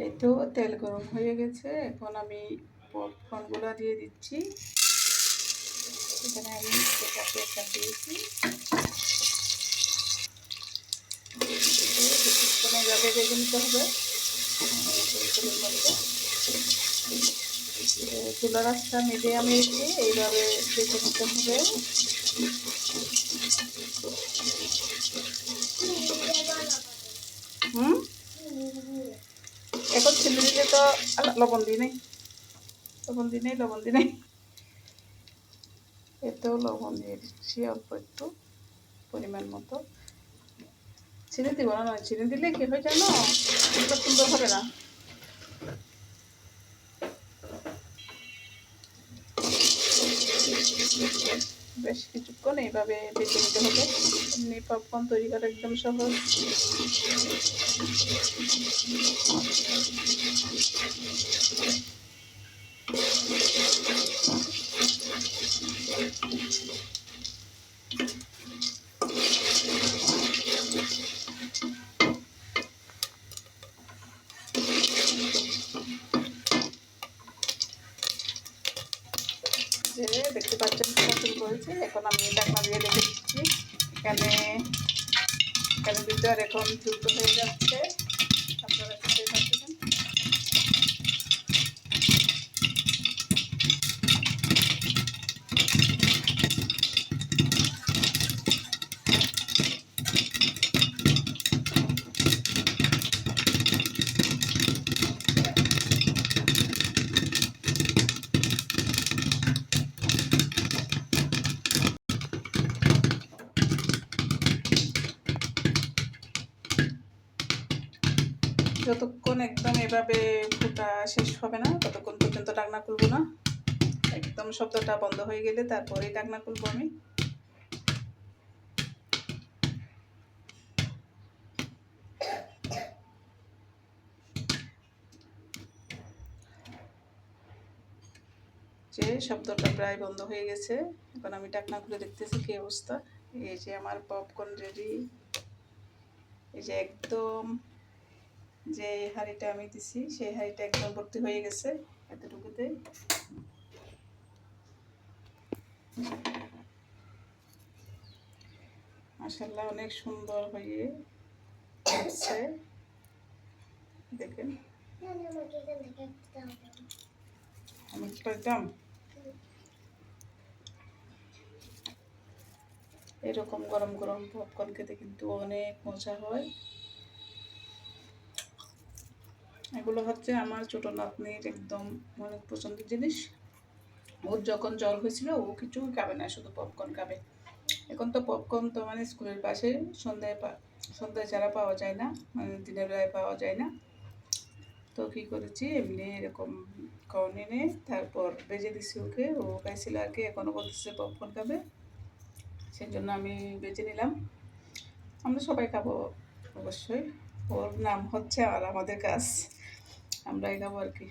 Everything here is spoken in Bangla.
এই তো তেল গরম হয়ে গেছে। এখন আমি পপকর্নগুলো দিয়ে দিচ্ছি। এখানে আমি দিয়েছি। কিছুক্ষণ নিতে হবে। রাস্তা এইভাবে নিতে হবে। হুম? ছেলে দিলে তো লবণ দিই নেই লবণ দিই নেই লবণ দিই নেই এতেও লবণ দিয়ে দিচ্ছি অল্প একটু পরিমাণ মতো চিনি দিব না নয় চিনি দিলে কি হয় জানো এটা সুন্দর হবে না বেশ কিছুক্ষণ এইভাবে বেঁচে নিতে হবে এমনি পপকর্ন তৈরি করা একদম সহজ যে দেখতে পাচ্ছেন শুরু করেছে এখন আমি ঢাকনা দিয়ে রেখে দিচ্ছি এখানে এখানে ভিতর এখন যুক্ত হয়ে যাচ্ছে আপনারা দেখতে পাচ্ছেন যতক্ষণ একদম এভাবে ফুটা শেষ হবে না, ততক্ষণ পর্যন্ত ডাকনা খুলবো না। একদম শব্দটা বন্ধ হয়ে গেলে তারপরেই ডাকনা খুলবো আমি। যে শব্দটা প্রায় বন্ধ হয়ে গেছে, এখন আমি ডাকনা খুলে দেখতেছি কি অবস্থা। এই যে আমার পপকর্ন রেডি এই যে একদম যে হাঁড়িটা আমি দিছি, সেই হাঁড়িটা একদম ভর্তি হয়ে গেছে এতটুকুতে। মাসাল্লাহ অনেক সুন্দর হয়ে আসছে দেখেন। আমি এরকম গরম গরম পপকর্ন খেতে কিন্তু অনেক মজা হয়। এগুলো হচ্ছে আমার ছোট নাতনির একদম অনেক পছন্দের জিনিস। ওর যখন জ্বর হয়েছিল, ও কিছু খাবে না, শুধু পপকর্ন খাবে। এখন তো পপকর্ন তো মানে স্কুলের পাশে, সন্ধ্যায় পা সন্ধ্যায় ছাড়া পাওয়া যায় না মানে দিনের বেলায় পাওয়া যায় না। তো কী করেছি, এমনি এরকম কর্ন এনে তারপর বেজে দিছি ওকে। ও খাইছিল আর কি এখনও বলতেছে পপকর্ন খাবে। সেই জন্য আমি বেজে নিলাম। আমরা সবাই খাব অবশ্যই। ওর নাম হচ্ছে আর আমাদের কাজ। আমরাই খাব আর কি।